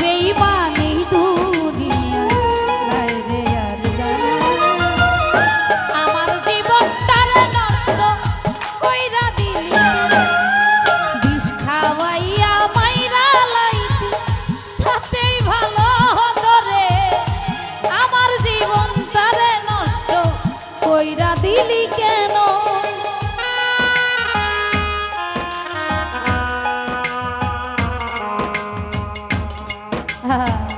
বেইমা हाँ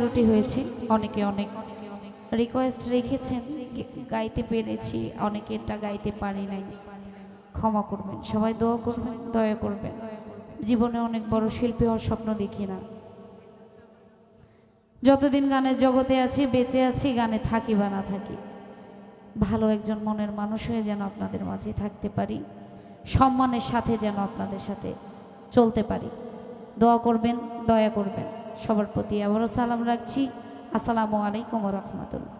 ত্রুটি হয়েছে। অনেকে অনেক রিকোয়েস্ট রেখেছেন। গাইতে পেরেছি, অনেকে এটা গাইতে পারি নাই। ক্ষমা করবেন, সবাই দোয়া করবেন, দয়া করবেন। জীবনে অনেক বড় শিল্পী হওয়ার স্বপ্ন দেখি না। যতদিন গানের জগতে আছি, বেঁচে আছি, গানে থাকি বা না থাকি, ভালো একজন মনের মানুষ হয়ে যেন আপনাদের মাঝে থাকতে পারি, সম্মানের সাথে যেন আপনাদের সাথে চলতে পারি। দোয়া করবেন, দয়া করবেন। সবার প্রতি আবারও সালাম রাখছি। আসসালামু আলাইকুম রহমতুল্লাহ।